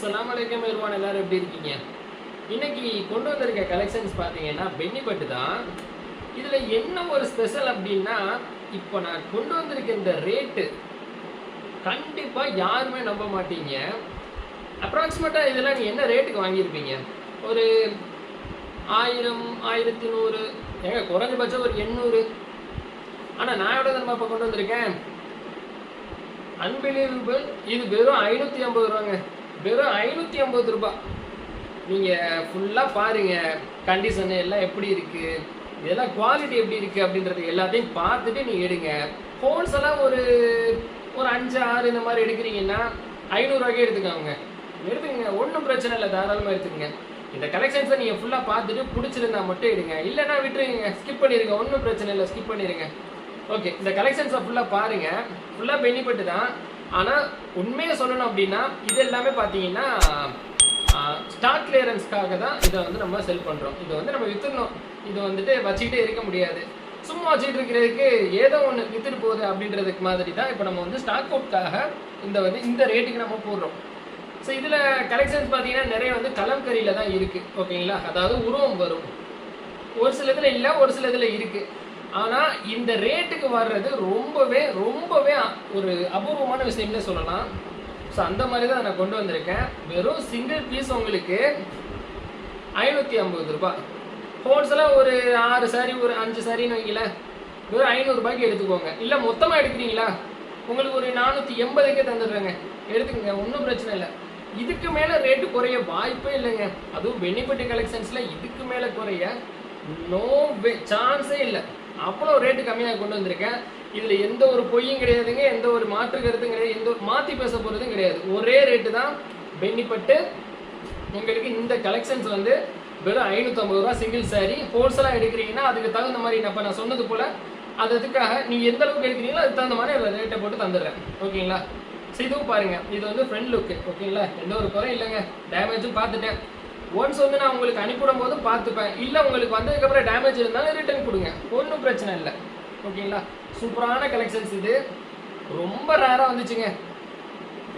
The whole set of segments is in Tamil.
அஸ்லாம் வலைக்கம் இருவான் எல்லாரும் எப்படி இருக்கீங்க? இன்னைக்கு கொண்டு வந்திருக்க கலெக்ஷன்ஸ் பார்த்தீங்கன்னா பென்னிப்பட்டு தான். இதில் என்ன ஒரு ஸ்பெஷல் அப்படின்னா இப்போ நான் கொண்டு வந்திருக்க இந்த ரேட்டு கண்டிப்பாக யாருமே நம்ப மாட்டீங்க. அப்ராக்சிமேட்டாக இதெல்லாம் நீ என்ன ரேட்டுக்கு வாங்கியிருப்பீங்க? ஒரு ஆயிரம் ஆயிரத்தி நூறு ஏங்க குறைஞ்சபட்சம் ஒரு எண்ணூறு. ஆனால் நான் எவ்வளோ நம்ம இப்போ கொண்டு வந்திருக்கேன்? அன்பிலீவபிள் இது வெறும் ஐநூற்றி ஐம்பது ரூபாங்க. வெறும் ஐநூற்றி ஐம்பது ரூபாய். நீங்கள் ஃபுல்லாக பாருங்கள் கண்டிஷன் எல்லாம் எப்படி இருக்குது இதெல்லாம் குவாலிட்டி எப்படி இருக்குது அப்படின்றது எல்லாத்தையும் பார்த்துட்டு நீங்கள் எடுங்க. எல்லாம் ஒரு ஒரு அஞ்சு ஆறு இந்த மாதிரி எடுக்கிறீங்கன்னா ஐநூறுரூவாய்க்கே எடுத்துக்கோங்க. எடுத்துக்கங்க ஒன்றும் பிரச்சனை இல்லை தாராளமாக எடுத்துக்கங்க. இந்த கலெக்ஷன்ஸை நீங்கள் ஃபுல்லாக பார்த்துட்டு பிடிச்சிருந்தா மட்டும் எடுங்க. இல்லைன்னா விட்டுருங்க ஸ்கிப் பண்ணிடுங்க ஒன்றும் பிரச்சனை இல்லை ஸ்கிப் பண்ணிடுங்க ஓகே இந்த கலெக்ஷன்ஸை ஃபுல்லாக பாருங்கள் ஃபுல்லாக பெனிஃபிட் தான். ஆனால் உண்மையை சொல்லணும் அப்படின்னா இது எல்லாமே பார்த்தீங்கன்னா ஸ்டாக் கிளியரன்ஸ்க்காக தான் இதை வந்து நம்ம செல் பண்ணுறோம் இதை வந்து நம்ம வித்துடணும். இது வந்துட்டு வச்சுக்கிட்டே இருக்க முடியாது. சும்மா வச்சுட்டு இருக்கிறதுக்கு ஏதோ ஒன்று வித்துட்டு போகுது அப்படின்றதுக்கு மாதிரி தான் இப்போ நம்ம வந்து ஸ்டாக் அவுட்காக இந்த வந்து இந்த ரேட்டுக்கு நம்ம போடுறோம். ஸோ இதில் கலெக்ஷன்ஸ் பார்த்தீங்கன்னா நிறைய வந்து கலம்கரியில் தான் இருக்குது ஓகேங்களா? அதாவது உருவம் வரும். ஒரு சில இதில் இல்லை ஒரு சில இதில் இருக்குது ஆனால் இந்த ரேட்டுக்கு வர்றது ரொம்பவே ரொம்பவே ஒரு அபூர்வமான விஷயம்னே சொல்லலாம். ஸோ அந்த மாதிரி தான் நான் கொண்டு வந்திருக்கேன். வெறும் சிங்கிள் பீஸ் உங்களுக்கு ஐநூற்றி ஐம்பது ரூபாய். ஹோல்சேலாக ஒரு ஆறு சாரி ஒரு அஞ்சு சாரின்னு வைங்களேன். வெறும் ஐநூறுரூபாய்க்கு எடுத்துக்கோங்க. இல்லை மொத்தமாக எடுக்கிறீங்களா? உங்களுக்கு ஒரு நானூற்றி எண்பதுக்கே தந்துடுறேங்க. எடுத்துக்கங்க ஒன்றும் பிரச்சனை இல்லை. இதுக்கு மேலே ரேட்டு குறைய வாய்ப்பே இல்லைங்க. அதுவும் பெனிஃபிட் கலெக்ஷன்ஸில் இதுக்கு மேலே குறைய நோ சான்ஸே இல்லை. அவ்வளோ ரேட்டு கம்மியாக கொண்டு வந்திருக்கேன். இதில் எந்த ஒரு பொய்யும் கிடையாதுங்க எந்த ஒரு மாற்று கருத்தும் கிடையாது எந்த ஒரு மாற்றி பேச போகிறதும் கிடையாது. ஒரே ரேட்டு தான் பென்னிப்பட்டு உங்களுக்கு இந்த கலெக்ஷன்ஸ் வந்து வெறும் ஐநூற்றம்பது ரூபா சிங்கிள் சாரி ஹோல்சேலாக எடுக்கிறீங்கன்னா அதுக்கு தகுந்த மாதிரி நான் இப்போ நான் சொன்னது போல் அது அதுக்காக நீங்கள் எந்த அளவுக்கு எடுக்கிறீங்களோ அதுக்கு தகுந்த மாதிரி அதில் ரேட்டை போட்டு தந்துடுறேன். ஓகேங்களா? ஸோ இதுவும் பாருங்கள் இது வந்து ஃப்ரண்ட் லுக்கு ஓகேங்களா? எந்த ஒரு குறையும் இல்லைங்க. டேமேஜும் பார்த்துட்டேன். ஒன்ஸ் வந்து நான் உங்களுக்கு அனுப்பிவிடும் போது பார்த்துப்பேன். இல்லை உங்களுக்கு வந்ததுக்கப்புறம் டேமேஜ் இருந்தாலும் ரிட்டர்ன் கொடுங்க. ஒன்றும் பிரச்சனை இல்லை. ஓகேங்களா சூப்பரான கலெக்ஷன்ஸ் இது. ரொம்ப ரேராக வந்துச்சுங்க.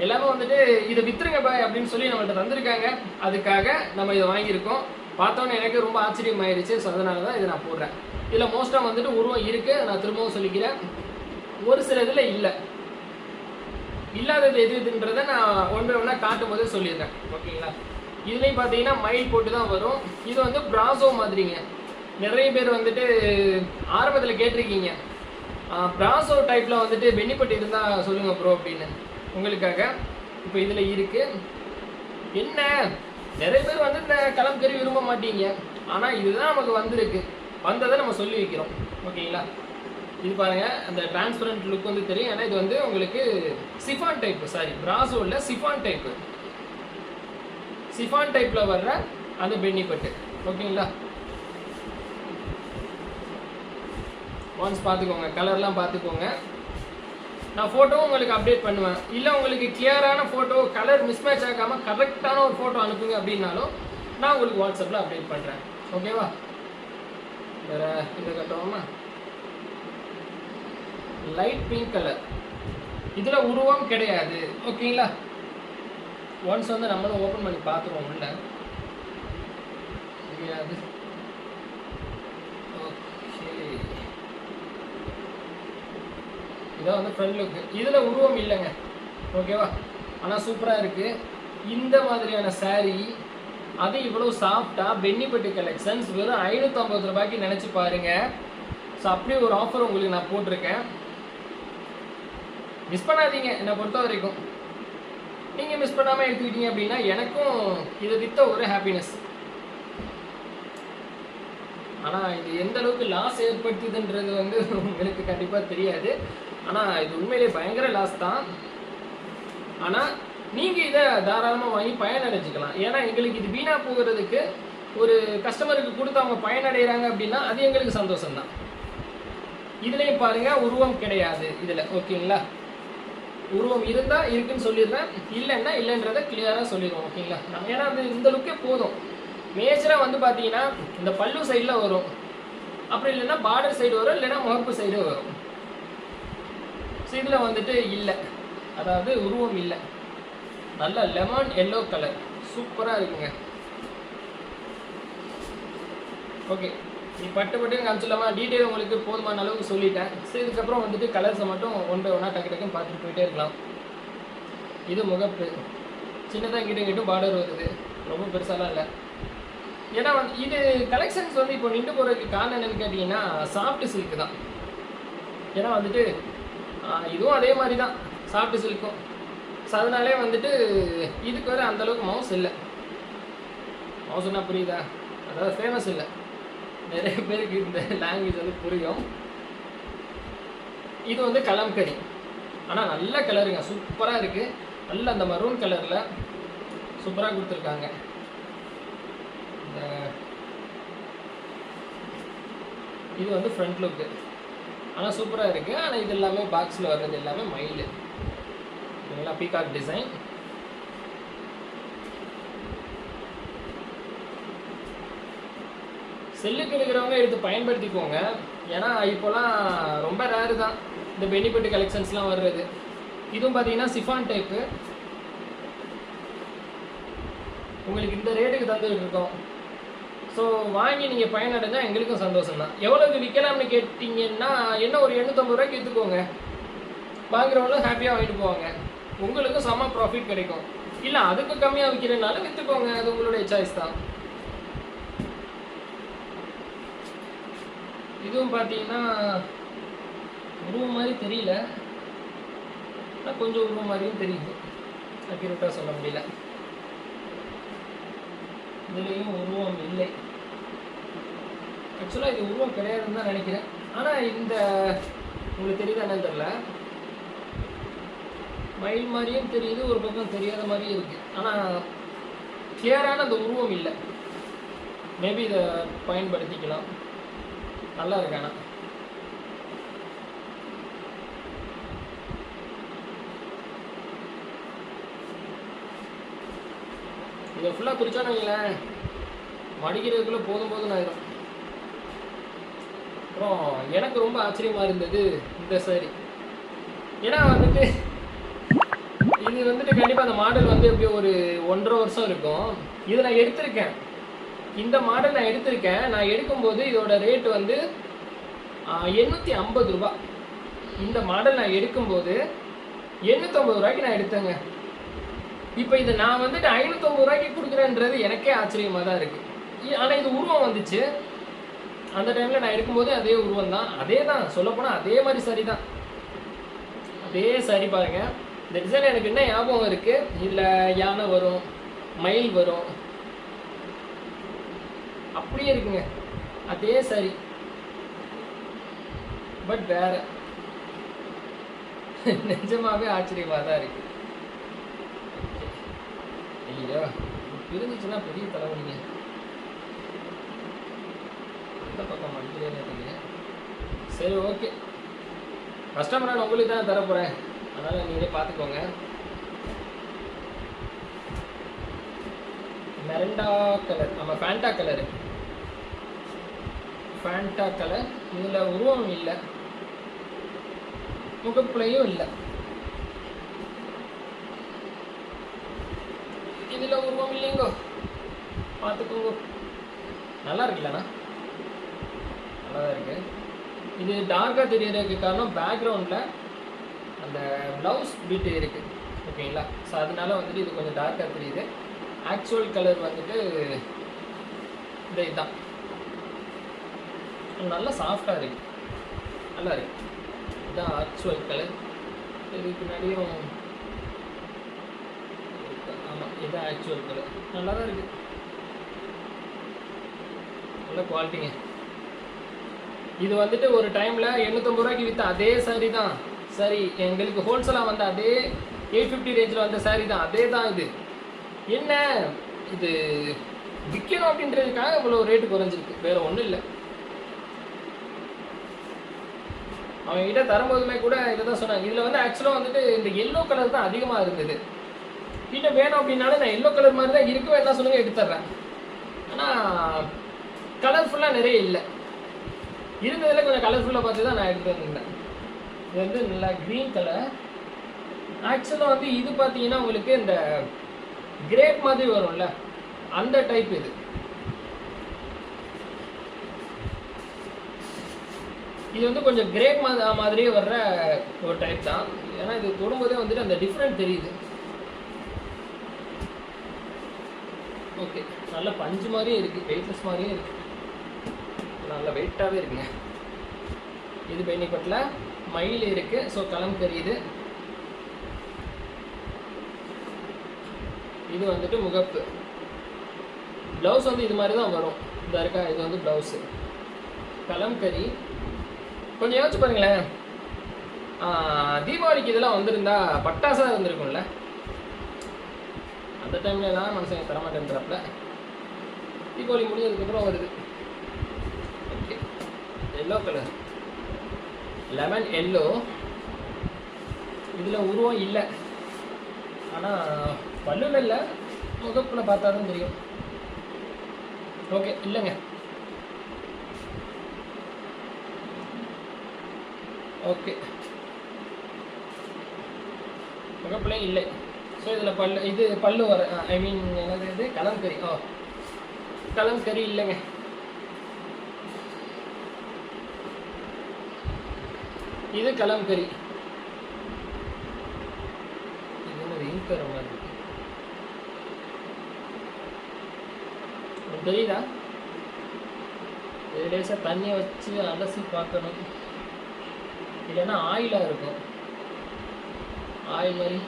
எல்லாமே வந்துட்டு இதை வித்துருங்க பாய் அப்படின்னு சொல்லி நம்மள்ட்ட தந்திருக்காங்க. அதுக்காக நம்ம இதை வாங்கியிருக்கோம். பார்த்தோன்னே எனக்கு ரொம்ப ஆச்சரியம் ஆயிடுச்சு ஸோ அதனால தான் இதை நான் போடுறேன். இதில் மோஸ்ட்டாக வந்துட்டு உருவம் இருக்குது நான் திரும்பவும் சொல்லிக்கிறேன். ஒரு சில இதில் இல்லை. இல்லாதது எது எதுன்றதை நான் ஒன்று ஒன்றா காட்டும் போதே சொல்லிடுறேன் ஓகேங்களா இதுலேயும் பார்த்தீங்கன்னா மைல் போட்டு தான் வரும். இது வந்து ப்ராசோ மாதிரிங்க. நிறைய பேர் வந்துட்டு ஆரம்பத்தில் கேட்டிருக்கீங்க. ப்ராசோ டைப்பில் வந்துட்டு பெனிஃபிட் இருந்தால் சொல்லுங்கள் ப்ரோ அப்படின்னு. உங்களுக்காக. இப்போ இதில் இருக்குது என்ன? நிறைய பேர் வந்து இந்த கலம்கறி விரும்ப மாட்டீங்க. ஆனால் இதுதான் நமக்கு வந்திருக்கு. வந்ததை நம்ம சொல்லி வைக்கிறோம். ஓகேங்களா? இது பாருங்க. அந்த டிரான்ஸ்பரண்ட் லுக் வந்து தெரியும். ஏன்னா இது வந்து உங்களுக்கு சிஃபான் டைப் சாரி பிராசோ இல்லை சிஃபான் டைப்பு சிஃபான் டைப்பில் வர்ற அந்த பென்னிப்பட்டு ஓகேங்களா? ஒன்ஸ் பார்த்துக்கோங்க கலர்லாம் பார்த்துக்கோங்க. நான் ஃபோட்டோவும் உங்களுக்கு அப்டேட் பண்ணுவேன். இல்லை உங்களுக்கு கிளியரான ஃபோட்டோ கலர் மிஸ்மேட்ச் ஆகாமல் கரெக்டான ஒரு ஃபோட்டோ அனுப்புங்க அப்படின்னாலும் நான் உங்களுக்கு வாட்ஸ்அப்பில் அப்டேட் பண்ணுறேன் ஓகேவா? வேற இதை கட்டுவோமா லைட் பிங்க் கலர் இதில் உருவம் கிடையாது. ஓகேங்களா? ஒன்ஸ் வந்து நம்மளும் ஓப்பன் பண்ணி பார்த்துருவோம் உள்ள. தெரியாது இதான் வந்து ஃப்ரண்ட் லுக்கு இதில் உருவம் இல்லைங்க. ஓகேவா ஆனால் சூப்பராக இருக்குது இந்த மாதிரியான சாரீ அது இவ்வளோ சாஃப்டாக பென்னிப்பட்டு கலெக்ஷன்ஸ் வெறும் ஐநூற்றம்பது ரூபாய்க்கு நினச்சி பாருங்கள் ஸோ அப்படி ஒரு ஆஃபர் உங்களுக்கு நான் போட்டிருக்கேன். மிஸ் பண்ணாதீங்க. என்னை பொறுத்த வரைக்கும் நீங்கள் மிஸ் பண்ணாமல் எடுத்துக்கிட்டீங்க அப்படின்னா எனக்கும் இதை வித்த ஒரு ஹாப்பினஸ் ஆனால் இது எந்த அளவுக்கு லாஸ் ஏற்படுத்துதுன்றது வந்து உங்களுக்கு கண்டிப்பாக தெரியாது. ஆனால் இது உண்மையிலே பயங்கர லாஸ் தான். ஆனால் நீங்கள் இதை தாராளமாக வாங்கி பயனடைஞ்சிக்கலாம் ஏன்னா எங்களுக்கு இது வீணாக போகிறதுக்கு ஒரு கஸ்டமருக்கு கொடுத்து அவங்க பயனடைகிறாங்க அப்படின்னா அது எங்களுக்கு சந்தோஷம் தான் இதுலேயும் பாருங்கள் உருவம் கிடையாது இதில். ஓகேங்களா? உருவம் இருந்தால் இருக்குன்னு சொல்லிடுறேன். இல்லைன்னா இல்லைன்றதை கிளியராக சொல்லிடுவோம் ஓகேங்களா ஏன்னா அது இந்த லுக்கே போதும். மேஜராக வந்து பார்த்தீங்கன்னா இந்த பல்லு சைடில் வரும். அப்புறம் இல்லைன்னா பார்டர் சைடு வரும் இல்லைன்னா முகப்பு சைடு வரும். ஸோ இதில் வந்துட்டு இல்லை. அதாவது உருவம் இல்லை. நல்ல லெமன் எல்லோ கலர் சூப்பராக இருக்குங்க. ஓகே நீ பட்டு பட்டுன்னு காமிச்சிடலாமா டீட்டெயில் உங்களுக்கு போதுமான அளவுக்கு சொல்லிட்டேன். சரி இதுக்கப்புறம் வந்துட்டு கலர்ஸை மட்டும் ஒன் பை ஒன்னாக டக்கு டக்குன்னு பார்த்துட்டு போயிட்டே இருக்கலாம். இது முகப்பு. சின்னதாக கிட்ட கிட்டும் பார்டர் வருது. ரொம்ப பெருசாலாம் இல்லை. ஏன்னா வந்து இது கலெக்ஷன்ஸ் வந்து இப்போ நின்று போகிறதுக்கு காரணம் என்னன்னு கேட்டிங்கன்னா சாஃப்ட் சில்க் தான். ஏன்னா வந்துட்டு இதுவும் அதே மாதிரி தான் சாஃப்ட் சில்க்கும் ஸோ அதனாலே வந்துட்டு இதுக்கு வர அந்தளவுக்கு மவுஸ் இல்லை. மவுஸ்னா புரியுதா? அதாவது ஃபேமஸ் இல்லை. நிறைய பேருக்கு இந்த லாங்குவேஜ் வந்து புரியும். இது வந்து கலம்கரி ஆனால் நல்ல கலருங்க சூப்பராக இருக்குது நல்ல அந்த மரூன் கலரில் சூப்பராக கொடுத்துருக்காங்க. இந்த இது வந்து ஃப்ரண்ட் லுக்கு ஆனால் சூப்பராக இருக்குது ஆனால் இது எல்லாமே பாக்ஸில் வர்றது எல்லாமே மைல்டு ஓகேங்களா பீகாக் டிசைன் செல்லுக்கு இருக்கிறவங்க எடுத்து பயன்படுத்திக்கோங்க. ஏன்னா இப்போலாம் ரொம்ப ரேரு தான் இந்த பெனிஃபிட் கலெக்ஷன்ஸ்லாம் வர்றது. இதுவும் பார்த்தீங்கன்னா சிஃபான் டைப்பு உங்களுக்கு இந்த ரேட்டுக்கு தந்துட்டு இருக்கோம். ஸோ வாங்கி நீங்கள் பயனடைஞ்சால் எங்களுக்கும் சந்தோஷம் தான் எவ்வளோக்கு விற்கலாம்னு கேட்டிங்கன்னா என்ன ஒரு எண்ணூற்றம்பது ரூபாய்க்கு விற்றுக்கோங்க வாங்குறவங்களும் ஹாப்பியாக வாங்கிட்டு போவாங்க. உங்களுக்கும் செம்ம ப்ராஃபிட் கிடைக்கும். இல்லை அதுக்கு கம்மியாக விற்கிறனால விற்றுக்கோங்க அது உங்களுடைய சாய்ஸ் தான். இதுவும் பார்த்தீங்கன்னா உருவம் மாதிரி தெரியல. ஆனால் கொஞ்சம் உருவம் மாதிரியும் தெரியுது. அக்யூரேட்டாக சொல்ல முடியல. இதுலேயும் உருவம் இல்லை. ஆக்சுவலாக இது உருவம் கிடையாதுன்னு தான் நினைக்கிறேன். ஆனால் இந்த உங்களுக்கு தெரியுதா என்னன்னு தெரில மயில் மாதிரியும் தெரியுது ஒரு பக்கம் தெரியாத மாதிரியும் இருக்குது ஆனால் கிளியரான அந்த உருவம் இல்லை. மேபி இதை பயன்படுத்திக்கலாம். நல்லா இருக்கு ஆனால் இதை ஃபுல்லாக பிரிச்சோன்னு வைங்களேன். மடிக்கிறதுக்குள்ளே போதும் போதும் ஆயிரும். அப்புறம் எனக்கு ரொம்ப ஆச்சரியமாக இருந்தது இந்த சாரி ஏன்னா வந்துட்டு இது வந்துட்டு கண்டிப்பாக அந்த மாடல் வந்து எப்படியும் ஒரு ஒன்றரை வருஷம் இருக்கும். இதை நான் எடுத்திருக்கேன். இந்த மாடல் நான் எடுத்திருக்கேன். நான் எடுக்கும்போது இதோட ரேட் வந்து எண்ணூற்றி ஐம்பது ரூபாய் இந்த மாடல் நான் எடுக்கும்போது எண்ணூற்றம்பது ரூபாய்க்கு நான் எடுத்தேங்க. இப்போ இதை நான் வந்துட்டு ஐநூற்றம்பது ரூபாய்க்கு கொடுக்குறேன்றது எனக்கே ஆச்சரியமாக தான் இருக்குது ஆனால் இது உருவம் வந்துச்சு. அந்த டைமில் நான் எடுக்கும்போது அதே உருவம் தான். அதே தான் சொல்லப்போனால் அதே மாதிரி சரி தான். அதே சரி பாருங்கள் இந்த டிசைன் எனக்கு என்ன ஞாபகம் இருக்குது இதில் யானை வரும் மயில் வரும் அப்படியே இருக்குங்க. அதே சரி. பட் வேற. நிஜமாவே ஆச்சரியமாக தான் இருக்கு. ஐயோ இருந்துச்சுன்னா பெரிய தலைவலிங்க. எந்த பக்கம் மடிக்கிறேன்னு சரி ஓகே கஸ்டமர் நான் உங்களுக்கு தான் தரப்போகிறேன் அதனால் நீங்களே பார்த்துக்கோங்க. மெரண்டா கலர் நம்ம ஃபேண்டா கலரு ஃபேண்டா கலர் இதில் உருவம் இல்லை. முகப்புலையும் இல்லை. இதில் உருவம் இல்லைங்கோ. பார்த்துக்கோங்க நல்லா இருக்குல்லண்ணா. நல்லா தான் இருக்கு. இது டார்க்காக தெரியறதுக்கு காரணம் பேக்ரவுண்டில் அந்த ப்ளவுஸ் பீட்டு இருக்குது ஓகேங்களா? ஸோ அதனால வந்துட்டு இது கொஞ்சம் டார்க்காக தெரியுது. ஆக்சுவல் கலர் வந்துட்டு இந்த இதுதான் நல்லா சாஃப்டாக இருக்கு. நல்லா இருக்கு. இதுதான் ஆக்சுவல் கலர் இதுக்கு பின்னாடியும் ஆமாம் இதுதான் ஆக்சுவல் கலர் நல்லா தான் இருக்குது நல்ல குவாலிட்டிங்க இது வந்துட்டு ஒரு டைமில் எண்ணூற்றம்பது ரூபாய்க்கு விற்ற அதே சாரி தான். சரி எங்களுக்கு ஹோல்சேலாக வந்த அதே எயிட் ஃபிஃப்டி ரேஞ்சில் வந்த சாரி தான். அதே தான் இது. என்ன? இது விற்கணும் அப்படின்றதுக்காக இவ்வளோ ரேட்டு குறைஞ்சிருக்கு. வேறு ஒன்றும் இல்லை. அவங்க கிட்ட தரும்போதுமே கூட இதை தான் சொன்னாங்க. இதில் வந்து ஆக்சுவலாக வந்துட்டு இந்த எல்லோ கலர் தான் அதிகமாக இருந்தது கிட்ட வேணும் அப்படின்னாலும் நான் எல்லோ கலர் மாதிரி தான் இருக்கும் என்ன சொல்லுங்கள் எடுத்துட்றேன் ஆனால் கலர்ஃபுல்லாக நிறைய இல்லை. இருந்ததில் கொஞ்சம் கலர்ஃபுல்லாக பார்த்து தான் நான் எடுத்து வந்திருந்தேன் இது வந்து நல்லா க்ரீன் கலர் ஆக்சுவலாக வந்து இது பார்த்தீங்கன்னா உங்களுக்கு இந்த கிரேப் மாதிரி வரும்ல அந்த டைப் இது. இது வந்து கொஞ்சம் கிரேப் மாதிரியே வர்ற ஒரு டைப் தான். ஏன்னா இது தொடும்போதே வந்துட்டு அந்த டிஃப்ரெண்ட் தெரியுது. ஓகே நல்ல பஞ்சு மாதிரியே இருக்குது வெயிட்லெஸ் மாதிரியே இருக்குது நல்ல வெயிட்டாகவே இருக்குங்க. இது பெனிப்பட்டில் மயில் இருக்குது ஸோ களம் இது இது வந்துட்டு முகப்பு. ப்ளவுஸ் வந்து இது மாதிரி தான் வரும். இந்த இருக்கா இது வந்து ப்ளவுஸு கலம்கரி கொஞ்சம் யோசிச்சு பாருங்களேன். தீபாவளிக்கு இதெல்லாம் வந்திருந்தா பட்டாசாக இருந்திருக்கும்ல அந்த டைம்ல தான் மனுஷன் தரமாட்டேன்றாப்புல தீபாவளி முடிஞ்சதுக்கப்புறம் வருது. Okay yellow colour lemon yellow இதில் உருவம் இல்லை. ஆனால் பல்லுல இல்லை. முகப்பில் பார்த்தா தான் தெரியும். ஓகே இல்லைங்க. ஓகே முகப்பிலையும் இல்லை. ஸோ இதில் பல்லு இது பல்லு வர uh, ஐ மீன் என்னது இது? கலம்கரி ஓ oh. கலம்கரி இல்லைங்க. இது கலம்கரி இது என்னது வர மாதிரி தெரியுதா? லேசாக தண்ணியை வச்சு அலசி பார்க்கணும். இல்லைன்னா ஆயிலாக இருக்கும். ஆயில் மாதிரி.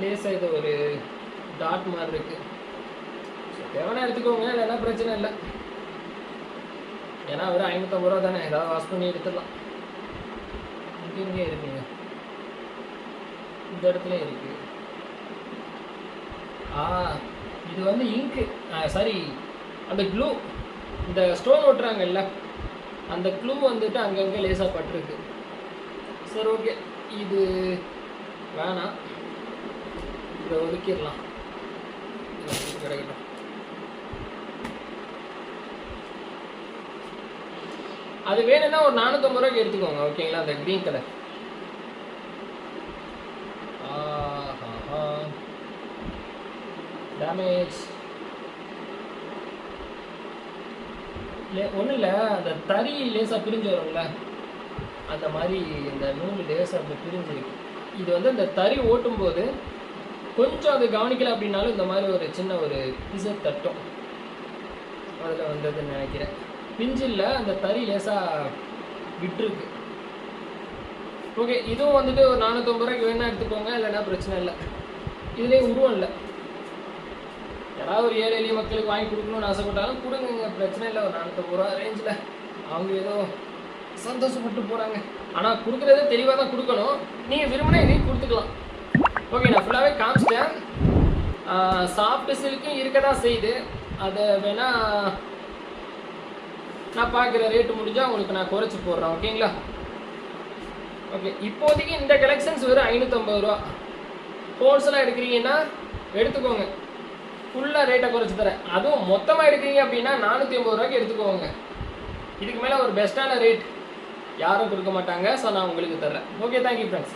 லேசாக இது ஒரு டாட் மாதிரி இருக்கு. ஸோ தேவைன்னா எடுத்துக்கோங்க இல்லைன்னா பிரச்சனை இல்லை. ஏன்னா ஒரு ஐநூற்றம்பது ரூபா தானே ஏதாவது வாஷ் பண்ணி எடுத்துடலாம். இங்கே இங்கே இருக்குங்க இந்த இடத்துல இருக்கு. ஆ இது வந்து இங்கு சாரி அந்த க்ளூ இந்த ஸ்டோன் ஒட்டுறாங்கல்ல அந்த க்ளூ வந்துட்டு அங்கங்கே லேசாக பட்டிருக்கு. சரி ஓகே இது வேணாம். இதை ஒதுக்கிடலாம். கிடைக்கட்டும். அது வேணும்னா ஒரு நானூற்றம்பது ரூபாய்க்கு எடுத்துக்கோங்க ஓகேங்களா அந்த க்ரீன் கலர் டேமேஜ் ஒன்றும் இல்லை அந்த தறி லேசாக பிரிஞ்சு வரும்ல? அந்த மாதிரி இந்த நூல் லேசாக அப்படி பிரிஞ்சிருக்கு. இது வந்து அந்த தறி ஓட்டும்போது கொஞ்சம் அது கவனிக்கல அப்படின்னாலும் இந்த மாதிரி ஒரு சின்ன ஒரு பிசை தட்டும் அதில் வந்ததுன்னு நினைக்கிறேன். பிஞ்சில் அந்த தறி லேசாக விட்டுருக்கு. ஓகே இதுவும் வந்துட்டு ஒரு நானூற்றம்பது ரூபாய்க்கு வேணால் எடுத்துக்கோங்க இல்லைன்னா பிரச்சனை இல்லை. இதுலேயே உருவம் இல்லை. யாராவது ஒரு ஏழை எளிய மக்களுக்கு வாங்கி கொடுக்கணும்னு ஆசைப்பட்டாலும் கொடுங்க பிரச்சனை இல்லை. ஒரு நானூற்றம்பது ரூபா ரேஞ்சில் அவங்க ஏதோ சந்தோஷப்பட்டு போகிறாங்க ஆனால் கொடுக்குறதே தெளிவாக தான் கொடுக்கணும். நீங்கள் விரும்பினா இதையும் கொடுத்துக்கலாம். ஓகே நான் ஃபுல்லாகவே காமிச்சிட்டேன். சாஃப்ட் சில்க்கும் இருக்க தான் செய்யுது. அதை வேணால் நான் பார்க்குற ரேட்டு முடிஞ்சால் உங்களுக்கு நான் குறைச்சி போடுறேன். ஓகேங்களா ஓகே இப்போதைக்கு இந்த கலெக்ஷன்ஸ் வெறும் ஐநூற்றம்பது ரூபா. ஹோல்சேலாக எடுக்கிறீங்கன்னா எடுத்துக்கோங்க. ஃபுல்லாக ரேட்டை குறைச்சி தரேன். அதுவும் மொத்தமாக எடுக்கிறீங்க அப்படின்னா நானூற்றி ஐம்பது ரூபாய்க்கு எடுத்துக்கோங்க. இதுக்கு மேலே ஒரு பெஸ்ட்டான ரேட் யாரும் கொடுக்க மாட்டாங்க ஸோ நான் உங்களுக்கு தர்றேன். Okay thank you friends